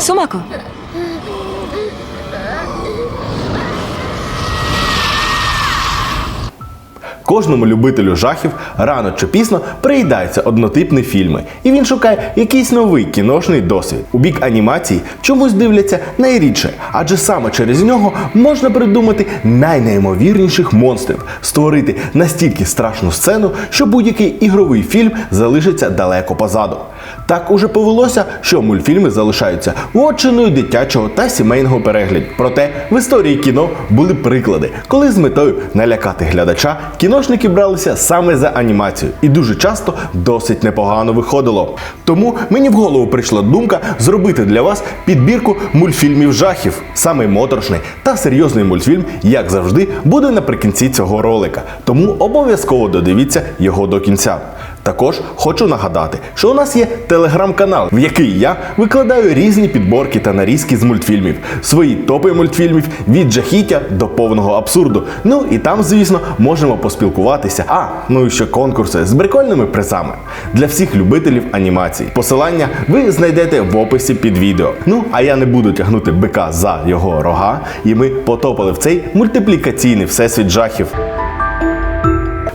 Сумако, Кожному любителю жахів рано чи пізно приїдаються однотипні фільми, і він шукає якийсь новий кіношний досвід. У бік анімації чомусь дивляться найрідше, адже саме через нього можна придумати найнеймовірніших монстрів, створити настільки страшну сцену, що будь-який ігровий фільм залишиться далеко позаду. Так уже повелося, що мультфільми залишаються вотчиною дитячого та сімейного перегляду. Проте в історії кіно були приклади, коли з метою налякати глядача кіношники бралися саме за анімацію, і дуже часто досить непогано виходило. Тому мені в голову прийшла думка зробити для вас підбірку мультфільмів жахів. Самий моторошний та серйозний мультфільм, як завжди, буде наприкінці цього ролика. Тому обов'язково додивіться його до кінця. Також хочу нагадати, що у нас є телеграм-канал, в який я викладаю різні підборки та нарізки з мультфільмів, свої топи мультфільмів від жахіття до повного абсурду. Ну і там, звісно, можемо поспілкуватися. А ну і ще конкурси з прикольними призами для всіх любителів анімації. Посилання ви знайдете в описі під відео. Ну а я не буду тягнути бика за його рога, і ми потопали в цей мультиплікаційний всесвіт жахів.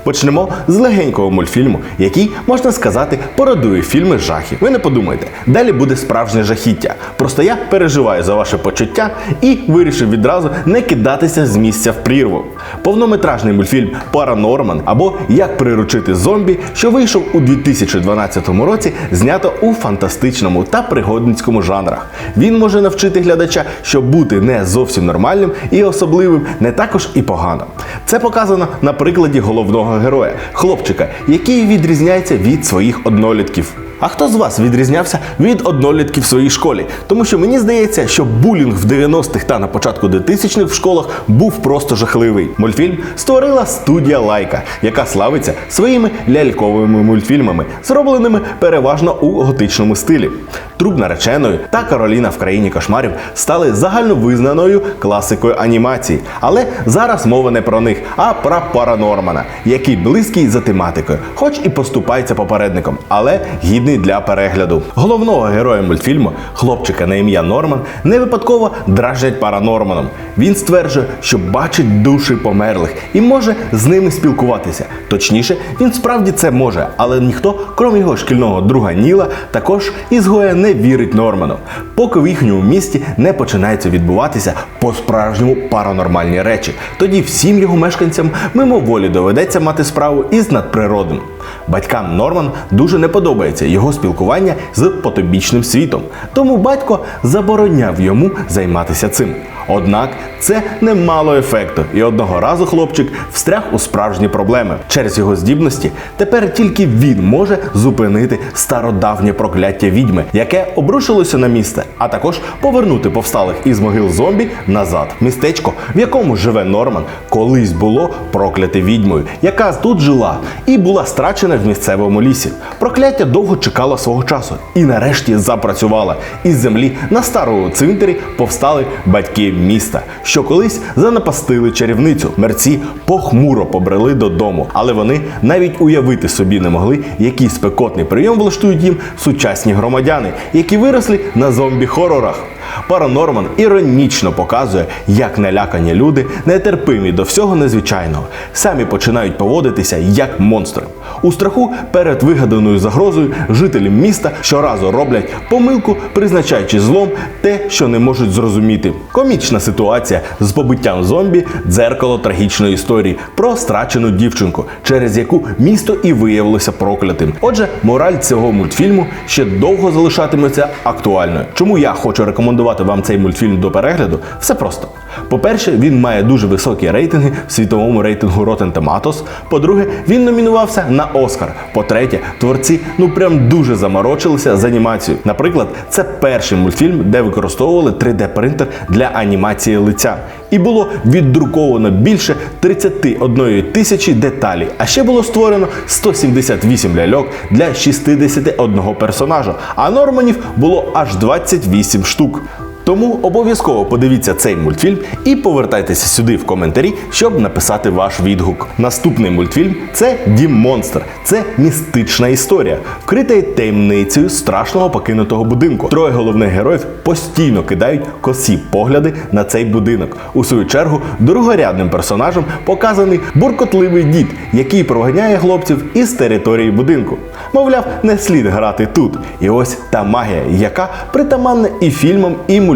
Почнемо з легенького мультфільму, який, можна сказати, пародує фільми жахів. Ви не подумайте, далі буде справжнє жахіття. Просто я переживаю за ваше почуття і вирішив відразу не кидатися з місця в прірву. Повнометражний мультфільм Паранорман або Як приручити зомбі, що вийшов у 2012 році, знято у фантастичному та пригодницькому жанрах. Він може навчити глядача, що бути не зовсім нормальним і особливим не також і погано. Це показано на прикладі головного героя, хлопчика, який відрізняється від своїх однолітків. А хто з вас відрізнявся від однолітків в своїй школі? Тому що мені здається, що булінг в 90-х та на початку 2000-х в школах був просто жахливий. Мультфільм створила студія Лайка, яка славиться своїми ляльковими мультфільмами, зробленими переважно у готичному стилі. Труп нареченої та Кароліна в країні кошмарів стали загальновизнаною класикою анімації. Але зараз мова не про них, а про Паранормана, який близький за тематикою, хоч і поступається попередником, але гідний для перегляду. Головного героя мультфільму, хлопчика на ім'я Норман, не випадково дражать Паранорманом. Він стверджує, що бачить душі померлих і може з ними спілкуватися. Точніше, він справді це може, але ніхто, крім його шкільного друга Ніла, також ізгоя не вірить Норману, поки в їхньому місті не починається відбуватися по-справжньому паранормальні речі. Тоді всім його мешканцям мимоволі доведеться мати справу із надприродним. Батькам Норман дуже не подобається його спілкування з потобічним світом, тому батько забороняв йому займатися цим. Однак це не мало ефекту, і одного разу хлопчик встряг у справжні проблеми. Через його здібності тепер тільки він може зупинити стародавнє прокляття відьми, яке обрушилося на місце, а також повернути повсталих із могил зомбі назад. Містечко, в якому живе Норман, колись було прокляте відьмою, яка тут жила і була страчена в місцевому лісі. Прокляття довго чекало свого часу і нарешті запрацювало. Із землі на старому цвинтарі повстали батьки міста, що колись занапастили чарівницю. Мерці похмуро побрели додому, але вони навіть уявити собі не могли, який спекотний прийом влаштують їм сучасні громадяни, які виросли на зомбі-хорорах. Паранорман іронічно показує, як налякані люди нетерпимі до всього незвичайного, самі починають поводитися як монстри. У страху перед вигаданою загрозою жителі міста щоразу роблять помилку, призначаючи злом те, що не можуть зрозуміти. Комічна ситуація з побиттям зомбі дзеркало трагічної історії про страчену дівчинку, через яку місто і виявилося проклятим. Отже, мораль цього мультфільму ще довго залишатиметься актуальною. Чому я хочу рекомендувати вам цей мультфільм до перегляду? Все просто. По-перше, він має дуже високі рейтинги в світовому рейтингу Rotten Tomatoes. По-друге, він номінувався на Оскар. По-третє, творці ну прям дуже заморочилися з анімацією. Наприклад, це перший мультфільм, де використовували 3D-принтер для анімації лиця. І було віддруковано більше 31 тисячі деталей. А ще було створено 178 ляльок для 61 персонажа. А норманів було аж 28 штук. Тому обов'язково подивіться цей мультфільм і повертайтеся сюди в коментарі, щоб написати ваш відгук. Наступний мультфільм це Дім Монстр. Це містична історія, вкрита таємницею страшного покинутого будинку. Троє головних героїв постійно кидають косі погляди на цей будинок. У свою чергу другорядним персонажем показаний буркотливий дід, який проганяє хлопців із території будинку. Мовляв, не слід грати тут. І ось та магія, яка притаманна і фільмам, і мультфільмам,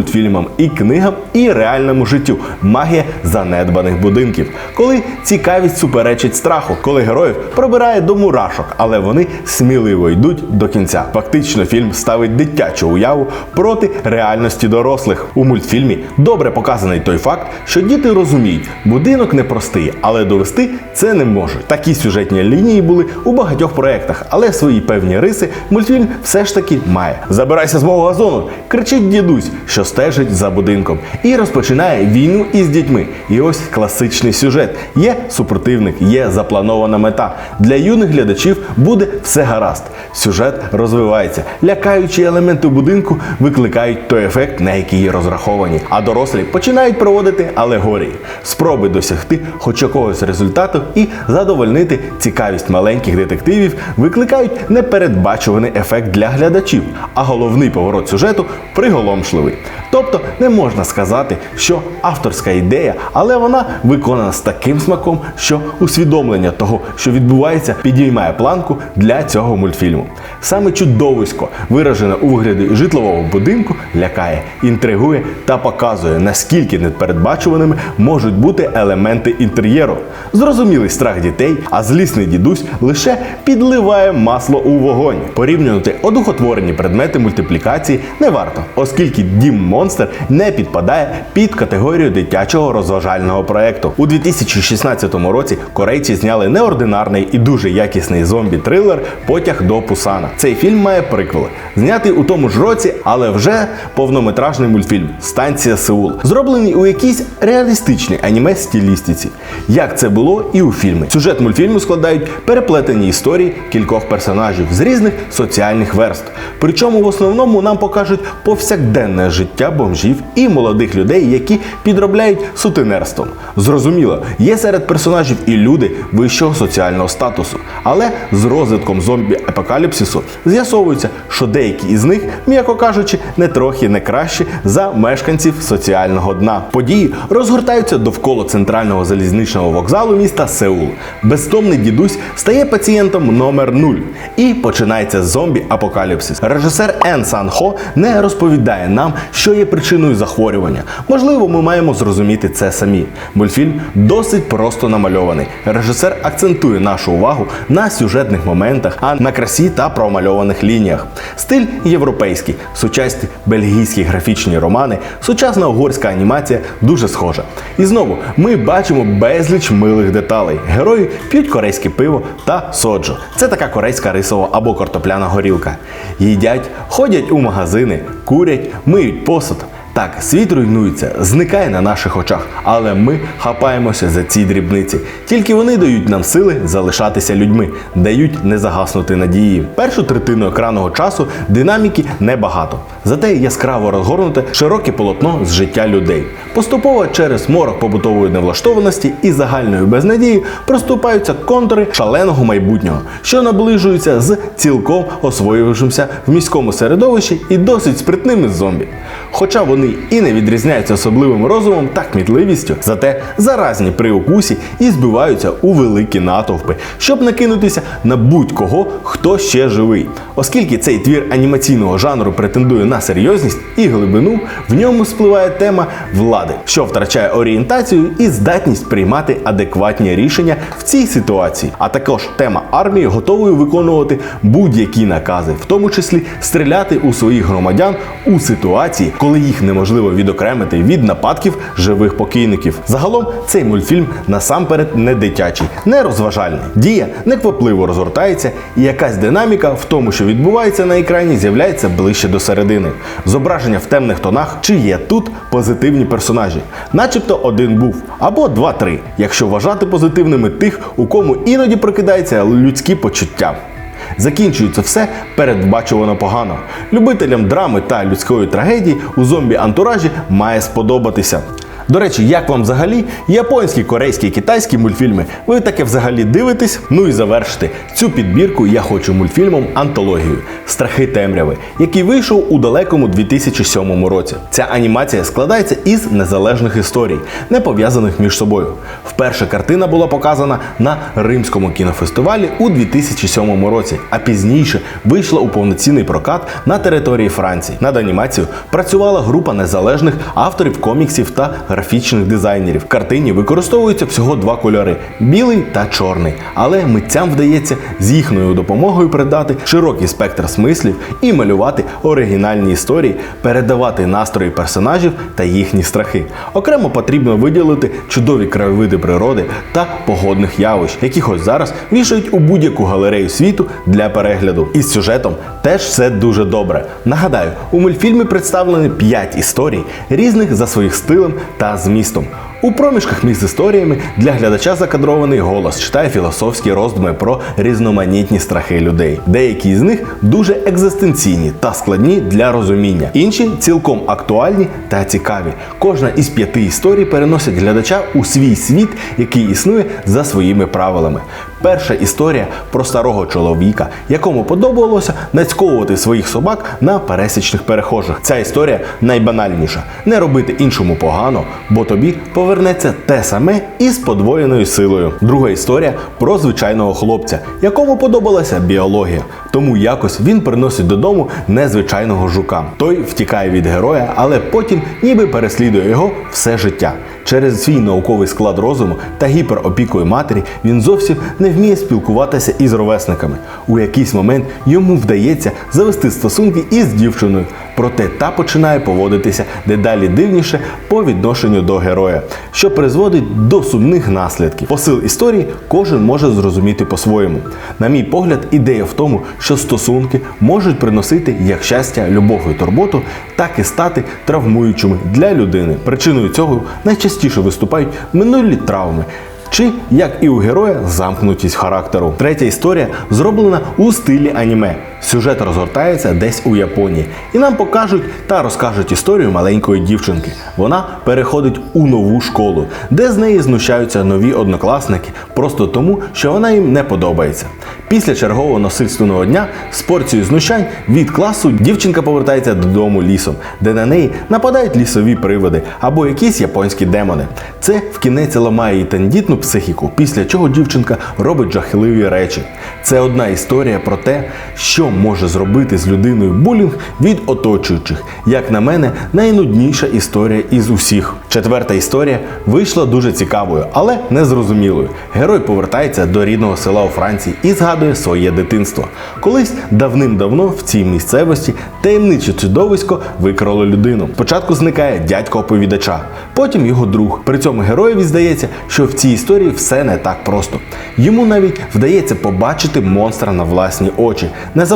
і книгам, і реальному життю. Магія занедбаних будинків. Коли цікавість суперечить страху, коли героїв пробирає до мурашок, але вони сміливо йдуть до кінця. Фактично, фільм ставить дитячу уяву проти реальності дорослих. У мультфільмі добре показаний той факт, що діти розуміють, будинок непростий, але довести це не можуть. Такі сюжетні лінії були у багатьох проєктах, але свої певні риси мультфільм все ж таки має. Забирайся з мого газону, кричить дідусь, що стежить за будинком, і розпочинає війну із дітьми. І ось класичний сюжет. Є супротивник, є запланована мета. Для юних глядачів буде все гаразд. Сюжет розвивається. Лякаючі елементи будинку викликають той ефект, на який розраховані. А дорослі починають проводити алегорії, спроби досягти хоч якогось результату і задовольнити цікавість маленьких детективів, викликають непередбачуваний ефект для глядачів. А головний поворот сюжету приголомшливий. Тобто не можна сказати, що авторська ідея, але вона виконана з таким смаком, що усвідомлення того, що відбувається, підіймає планку для цього мультфільму. Саме чудовисько, виражене у вигляді житлового будинку, лякає, інтригує та показує, наскільки непередбачуваними можуть бути елементи інтер'єру. Зрозумілий страх дітей, а злісний дідусь лише підливає масло у вогонь. Порівнювати одухотворені предмети мультиплікації не варто, оскільки дім монстр не підпадає під категорію дитячого розважального проекту. У 2016 році корейці зняли неординарний і дуже якісний зомбі-трилер Потяг до Пусана. Цей фільм має приквел, знятий у тому ж році, але вже повнометражний мультфільм Станція Сеул, зроблений у якійсь реалістичній аніме стилістиці. Як це було і у фільмі. Сюжет мультфільму складають переплетені історії кількох персонажів з різних соціальних верств. Причому в основному нам покажуть повсякденне життя бомжів і молодих людей, які підробляють сутенерством. Зрозуміло, є серед персонажів і люди вищого соціального статусу, але з розвитком зомбі-апокаліпсису з'ясовується, що деякі із них, м'яко кажучи, не трохи не кращі за мешканців соціального дна. Події розгортаються довкола центрального залізничного вокзалу міста Сеул. Безтомний дідусь стає пацієнтом номер 0 і починається зомбі-апокаліпсис. Режисер Ен Сан Хо не розповідає нам, що є причиною захворювання. Можливо, ми маємо зрозуміти це самі. Мультфільм досить просто намальований. Режисер акцентує нашу увагу на сюжетних моментах, а на красі та промальованих лініях. Стиль європейський, сучасні бельгійські графічні романи, сучасна угорська анімація дуже схожа. І знову ми бачимо безліч милих деталей. Герої п'ють корейське пиво та соджу. Це така корейська рисова або картопляна горілка. Їдять, ходять у магазини, курять, миють посуд. Так, світ руйнується, зникає на наших очах, але ми хапаємося за ці дрібниці. Тільки вони дають нам сили залишатися людьми, дають не загаснути надії. Першу третину екранного часу динаміки небагато. Зате яскраво розгорнуте широке полотно з життя людей. Поступово через морок побутової невлаштованості і загальної безнадії проступаються контури шаленого майбутнього, що наближуються з цілком освоївшимся в міському середовищі і досить спритними зомбі. Хоча вони і не відрізняються особливим розумом та кмітливістю, зате заразні при укусі і збиваються у великі натовпи, щоб накинутися на будь-кого, хто ще живий. Оскільки цей твір анімаційного жанру претендує на серйозність і глибину, в ньому спливає тема влади, що втрачає орієнтацію і здатність приймати адекватні рішення в цій ситуації. А також тема армії готової виконувати будь-які накази, в тому числі стріляти у своїх громадян у ситуації, коли їх неможливо відокремити від нападків живих покійників. Загалом цей мультфільм насамперед не дитячий, не розважальний. Дія неквапливо розгортається, і якась динаміка в тому, що відбувається на екрані, з'являється ближче до середини. Зображення в темних тонах, чи є тут позитивні персонажі, начебто один був, або два-три, якщо вважати позитивними тих, у кому іноді прокидаються людські почуття. Закінчується все передбачувано погано. Любителям драми та людської трагедії у зомбі-антуражі має сподобатися. До речі, як вам взагалі японські, корейські китайські мультфільми? Ви таке взагалі дивитесь? Ну і завершити цю підбірку я хочу мультфільмом антологію Страхи темряви, який вийшов у далекому 2007 році. Ця анімація складається із незалежних історій, не пов'язаних між собою. Вперше картина була показана на Римському кінофестивалі у 2007 році, а пізніше вийшла у повноцінний прокат на території Франції. Над анімацією працювала група незалежних авторів коміксів та графічних дизайнерів. В картині використовуються всього два кольори білий та чорний. Але митцям вдається з їхньою допомогою передати широкий спектр смислів і малювати оригінальні історії, передавати настрої персонажів та їхні страхи. Окремо потрібно виділити чудові краєвиди природи та погодних явищ, які хоч зараз вішають у будь-яку галерею світу для перегляду. Із сюжетом теж все дуже добре. Нагадаю, у мультфільмі представлені 5 історій, різних за своїх стилем та змістом. У проміжках між історіями для глядача закадрований голос читає філософські роздуми про різноманітні страхи людей. Деякі з них дуже екзистенційні та складні для розуміння, інші цілком актуальні та цікаві. Кожна із п'яти історій переносить глядача у свій світ, який існує за своїми правилами. Перша історія про старого чоловіка, якому подобалося нацьковувати своїх собак на пересічних перехожих. Ця історія найбанальніша: не робити іншому погано, бо тобі повернеться те саме із подвоєною силою. Друга історія про звичайного хлопця, якому подобалася біологія. Тому якось він приносить додому незвичайного жука. Той втікає від героя, але потім ніби переслідує його все життя. Через свій науковий склад розуму та гіперопікою матері він зовсім не вміє спілкуватися із ровесниками. У якийсь момент йому вдається завести стосунки із дівчиною, проте та починає поводитися дедалі дивніше по відношенню до героя, що призводить до сумних наслідків. Посил історії кожен може зрозуміти по-своєму. На мій погляд, ідея в тому, що стосунки можуть приносити як щастя, любов і турботу, так і стати травмуючими для людини. Причиною цього найчастіше виступають минулі травми. Чи як і у героя замкнутість характеру. Третя історія зроблена у стилі аніме. Сюжет розгортається десь у Японії, і нам покажуть та розкажуть історію маленької дівчинки. Вона переходить у нову школу, де з неї знущаються нові однокласники, просто тому, що вона їм не подобається. Після чергового насильственного дня з порцією знущань від класу дівчинка повертається додому лісом, де на неї нападають лісові приводи або якісь японські демони. Це в кінець ламає її тендітну психіку, після чого дівчинка робить жахливі речі. Це одна історія про те, що може зробити з людиною булінг від оточуючих. Як на мене, найнудніша історія із усіх. Четверта історія вийшла дуже цікавою, але незрозумілою. Герой повертається до рідного села у Франції і згадує своє дитинство. Колись давним-давно в цій місцевості таємниче чудовисько викрало людину. Спочатку зникає дядько оповідача, потім його друг. При цьому героєві здається, що в цій історії все не так просто. Йому навіть вдається побачити монстра на власні очі.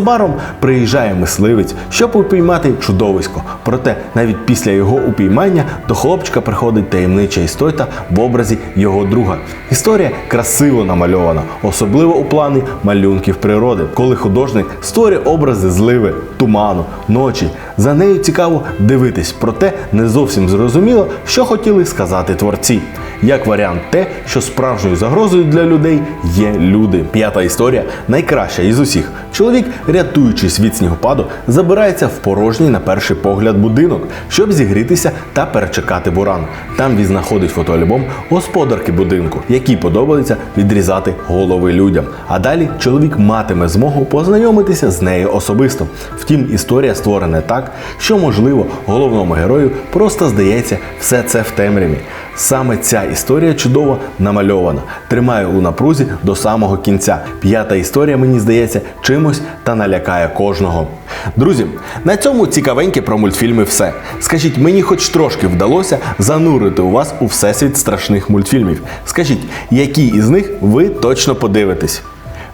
Незабаром приїжджає мисливець, щоб упіймати чудовисько. Проте навіть після його упіймання до хлопчика приходить таємнича істота в образі його друга. Історія красиво намальована, особливо у плані малюнків природи, коли художник створює образи зливи, туману, ночі. За нею цікаво дивитись, проте не зовсім зрозуміло, що хотіли сказати творці. Як варіант, те, що справжньою загрозою для людей є люди. П'ята історія найкраща із усіх. Чоловік, рятуючись від снігопаду, забирається в порожній на перший погляд будинок, щоб зігрітися та перечекати буран. Там він знаходить фотоальбом господарки будинку, якій подобається відрізати голови людям. А далі чоловік матиме змогу познайомитися з нею особисто. Втім, історія створена так, що можливо головному герою просто здається все це в темряві. Саме ця історія чудово намальована, Тримаю у напрузі до самого кінця. П'ята історія, мені здається, чимось та налякає кожного. Друзі, на цьому цікавеньке про мультфільми все. Скажіть, мені хоч трошки вдалося занурити у вас у всесвіт страшних мультфільмів. Скажіть, які із них ви точно подивитесь?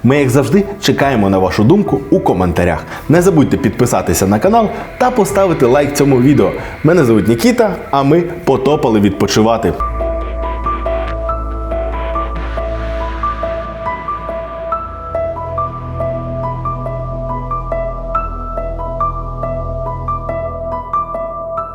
Ми, як завжди, чекаємо на вашу думку у коментарях. Не забудьте підписатися на канал та поставити лайк цьому відео. Мене звуть Нікіта, а ми потопали відпочивати.